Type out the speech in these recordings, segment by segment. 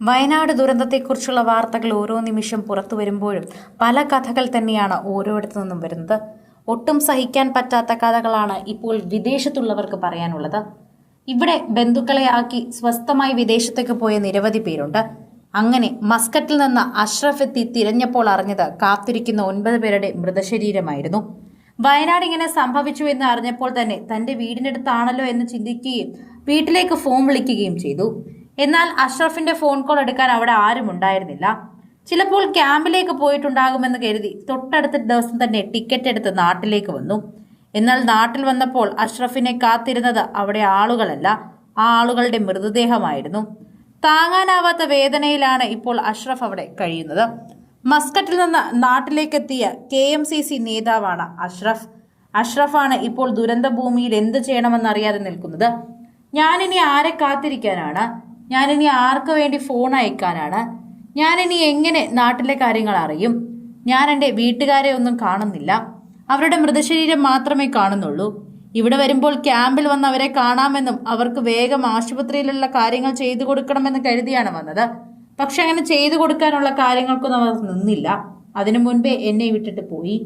വയനാട് ദുരന്തത്തെക്കുറിച്ചുള്ള വാർത്തകൾ ഓരോ നിമിഷം പുറത്തു വരുമ്പോഴും പല കഥകൾ തന്നെയാണ് ഓരോയിടത്തു നിന്നും വരുന്നത്. ഒട്ടും സഹിക്കാൻ പറ്റാത്ത കഥകളാണ് ഇപ്പോൾ വിദേശത്തുള്ളവർക്ക് പറയാനുള്ളത്. ഇവിടെ ബന്ധുക്കളെ ആക്കി സ്വസ്ഥമായി വിദേശത്തേക്ക് പോയ നിരവധി പേരുണ്ട്. അങ്ങനെ മസ്കറ്റിൽ നിന്ന് അഷ്റഫ് എത്തി തിരഞ്ഞപ്പോൾ അറിഞ്ഞത് കാത്തിരിക്കുന്ന ഒൻപത് പേരുടെ മൃതശരീരമായിരുന്നു. വയനാട് ഇങ്ങനെ സംഭവിച്ചു എന്ന് അറിഞ്ഞപ്പോൾ തന്നെ തന്റെ വീടിനടുത്താണല്ലോ എന്ന് ചിന്തിക്കുകയും വീട്ടിലേക്ക് ഫോൺ വിളിക്കുകയും ചെയ്തു. എന്നാൽ അഷ്റഫിന്റെ ഫോൺ കോൾ എടുക്കാൻ അവിടെ ആരും ഉണ്ടായിരുന്നില്ല. ചിലപ്പോൾ ക്യാമ്പിലേക്ക് പോയിട്ടുണ്ടാകുമെന്ന് കരുതി തൊട്ടടുത്ത ദിവസം തന്നെ ടിക്കറ്റ് എടുത്ത് നാട്ടിലേക്ക് വന്നു. എന്നാൽ നാട്ടിൽ വന്നപ്പോൾ അഷ്റഫിനെ കാത്തിരുന്നത് അവിടെ ആളുകളല്ല ആ ആളുകളുടെ മൃതദേഹമായിരുന്നു. താങ്ങാനാവാത്ത വേദനയിലാണ് ഇപ്പോൾ അഷ്റഫ് അവിടെ കഴിയുന്നത്. മസ്കറ്റിൽ നിന്ന് നാട്ടിലേക്കെത്തിയ കെ എം സി സി നേതാവാണ് അഷ്റഫ്. അഷ്റഫാണ് ഇപ്പോൾ ദുരന്ത ഭൂമിയിൽ എന്ത് ചെയ്യണമെന്നറിയാതെ നിൽക്കുന്നത്. ഞാനിനി ആരെ കാത്തിരിക്കാനാണ്? ഞാനിനി ആർക്ക് വേണ്ടി ഫോൺ അയക്കാനാണ്? ഞാനിനി എങ്ങനെ നാട്ടിലെ കാര്യങ്ങൾ അറിയും? ഞാൻ എന്റെ വീട്ടുകാരെ ഒന്നും കാണുന്നില്ല. അവരുടെ മൃതശരീരം മാത്രമേ കാണുന്നുള്ളൂ. ഇവിടെ വരുമ്പോൾ ക്യാമ്പിൽ വന്ന് അവരെ കാണാമെന്നും അവർക്ക് വേഗം ആശുപത്രിയിലുള്ള കാര്യങ്ങൾ ചെയ്തു കൊടുക്കണമെന്ന് കരുതിയാണ് വന്നത്. പക്ഷെ അങ്ങനെ ചെയ്തു കൊടുക്കാനുള്ള കാര്യങ്ങൾക്കൊന്നും അവർ നിന്നില്ല. അതിനു മുൻപേ എന്നെ വിട്ടിട്ട് പോയി.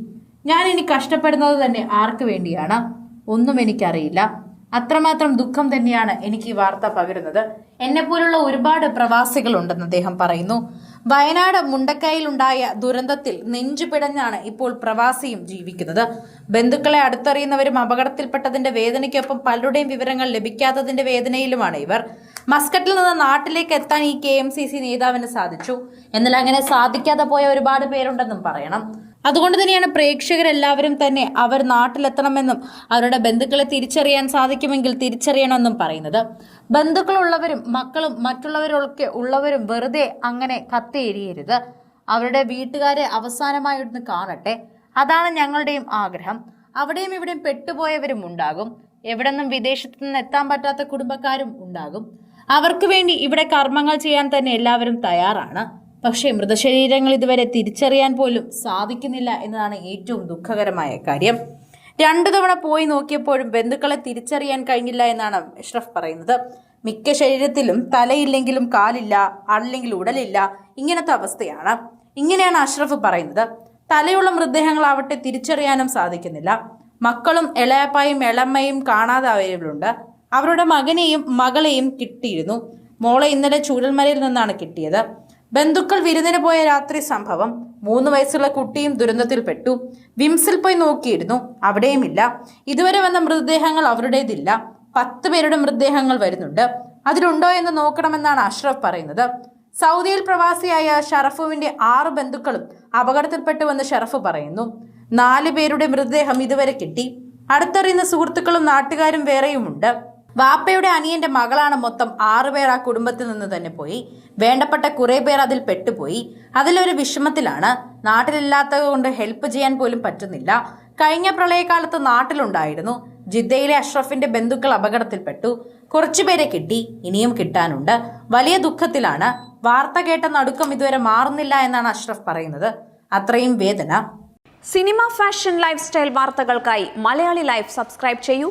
ഞാൻ ഇനി കഷ്ടപ്പെടുന്നത് തന്നെ ആർക്ക് വേണ്ടിയാണ്? ഒന്നും എനിക്കറിയില്ല. അത്രമാത്രം ദുഃഖം തന്നെയാണ് എനിക്ക് ഈ വാർത്ത പകരുന്നത്. എന്നെപ്പോലുള്ള ഒരുപാട് പ്രവാസികളുണ്ടെന്ന് അദ്ദേഹം പറയുന്നു. വയനാട് മുണ്ടക്കൈയിലുണ്ടായ ദുരന്തത്തിൽ നെഞ്ചു പിടഞ്ഞാണ് ഇപ്പോൾ പ്രവാസിയും ജീവിക്കുന്നത്. ബന്ധുക്കളെ അടുത്തറിയുന്നവരും അപകടത്തിൽപ്പെട്ടതിന്റെ വേദനയ്ക്കൊപ്പം പലരുടെയും വിവരങ്ങൾ ലഭിക്കാത്തതിന്റെ വേദനയിലുമാണ് ഇവർ. മസ്കറ്റിൽ നിന്ന് നാട്ടിലേക്ക് എത്താൻ ഈ കെ നേതാവിന് സാധിച്ചു. എന്നാൽ അങ്ങനെ സാധിക്കാതെ പോയ ഒരുപാട് പേരുണ്ടെന്നും പറയണം. അതുകൊണ്ട് തന്നെയാണ് പ്രേക്ഷകരെല്ലാവരും തന്നെ അവർ നാട്ടിലെത്തണമെന്നും അവരുടെ ബന്ധുക്കളെ തിരിച്ചറിയാൻ സാധിക്കുമെങ്കിൽ തിരിച്ചറിയണമെന്നും പറയുന്നത്. ബന്ധുക്കളുള്ളവരും മക്കളും മറ്റുള്ളവരൊക്കെ ഉള്ളവരും വെറുതെ അങ്ങനെ കത്തിയെരിയരുത് അവരുടെ വീട്ടുകാരെ അവസാനമായിട്ടൊന്ന് കാണട്ടെ. അതാണ് ഞങ്ങളുടെയും ആഗ്രഹം. അവിടെയും ഇവിടെയും പെട്ടുപോയവരും ഉണ്ടാകും. എവിടെ നിന്നും വിദേശത്തു നിന്ന് എത്താൻ പറ്റാത്ത കുടുംബക്കാരും ഉണ്ടാകും. അവർക്ക് വേണ്ടി ഇവിടെ കർമ്മങ്ങൾ ചെയ്യാൻ തന്നെ എല്ലാവരും തയ്യാറാണ്. പക്ഷേ മൃതശരീരങ്ങൾ ഇതുവരെ തിരിച്ചറിയാൻ പോലും സാധിക്കുന്നില്ല എന്നതാണ് ഏറ്റവും ദുഃഖകരമായ കാര്യം. രണ്ടു തവണ പോയി നോക്കിയപ്പോഴും ബന്ധുക്കളെ തിരിച്ചറിയാൻ കഴിഞ്ഞില്ല എന്നാണ് അഷ്റഫ് പറയുന്നത്. മിക്ക ശരീരത്തിലും തലയില്ലെങ്കിലും കാലില്ല അല്ലെങ്കിൽ ഉടലില്ല ഇങ്ങനത്തെ അവസ്ഥയാണ്. ഇങ്ങനെയാണ് അഷ്റഫ് പറയുന്നത്. തലയുള്ള മൃതദേഹങ്ങളാവട്ടെ തിരിച്ചറിയാനും സാധിക്കുന്നില്ല. മക്കളും ഇളയപ്പായും ഇളമ്മയും കാണാതായവരുണ്ട്. അവരുടെ മകനെയും മകളെയും കിട്ടിയിരുന്നു. മോളെ ഇന്നലെ ചൂരൽമലയിൽ നിന്നാണ് കിട്ടിയത്. ബന്ധുക്കൾ വിരുന്നിന് പോയ രാത്രി സംഭവം. മൂന്ന് വയസ്സുള്ള കുട്ടിയും ദുരന്തത്തിൽപ്പെട്ടു. വിംസിൽ പോയി നോക്കിയിരുന്നു. അവിടെയുമില്ല. ഇതുവരെ വന്ന മൃതദേഹങ്ങൾ അവരുടേതില്ല. പത്ത് പേരുടെ മൃതദേഹങ്ങൾ വരുന്നുണ്ട്. അതിലുണ്ടോ എന്ന് നോക്കണമെന്നാണ് അഷ്റഫ് പറയുന്നത്. സൗദിയിൽ പ്രവാസിയായ ഷറഫുവിന്റെ ആറ് ബന്ധുക്കളും അപകടത്തിൽപ്പെട്ടുവെന്ന് ഷറഫ് പറയുന്നു. നാല് പേരുടെ മൃതദേഹം ഇതുവരെ കിട്ടി. അടുത്തറിയുന്ന സുഹൃത്തുക്കളും നാട്ടുകാരും വേറെയുമുണ്ട്. വാപ്പയുടെ അനിയന്റെ മകളാണ് മൊത്തം ആറുപേർ ആ കുടുംബത്തിൽ നിന്ന് തന്നെ പോയി. വേണ്ടപ്പെട്ട കുറെ പേർ അതിൽ പെട്ടുപോയി. അതിലൊരു വിഷമത്തിലാണ്. നാട്ടിലില്ലാത്തത് കൊണ്ട് ഹെൽപ്പ് ചെയ്യാൻ പോലും പറ്റുന്നില്ല. കഴിഞ്ഞ പ്രളയകാലത്ത് നാട്ടിലുണ്ടായിരുന്നു. ജിദ്ദയിലെ അഷ്റഫിന്റെ ബന്ധുക്കൾ അപകടത്തിൽപ്പെട്ടു. കുറച്ചുപേരെ കിട്ടി ഇനിയും കിട്ടാനുണ്ട്. വലിയ ദുഃഖത്തിലാണ്. വാർത്ത കേട്ട നടുക്കം ഇതുവരെ മാറുന്നില്ല എന്നാണ് അഷ്റഫ് പറയുന്നത്. അത്രയും വേദന. സിനിമ ഫാഷൻ ലൈഫ് സ്റ്റൈൽ വാർത്തകൾക്കായി മലയാളി ലൈഫ് സബ്സ്ക്രൈബ് ചെയ്യൂ.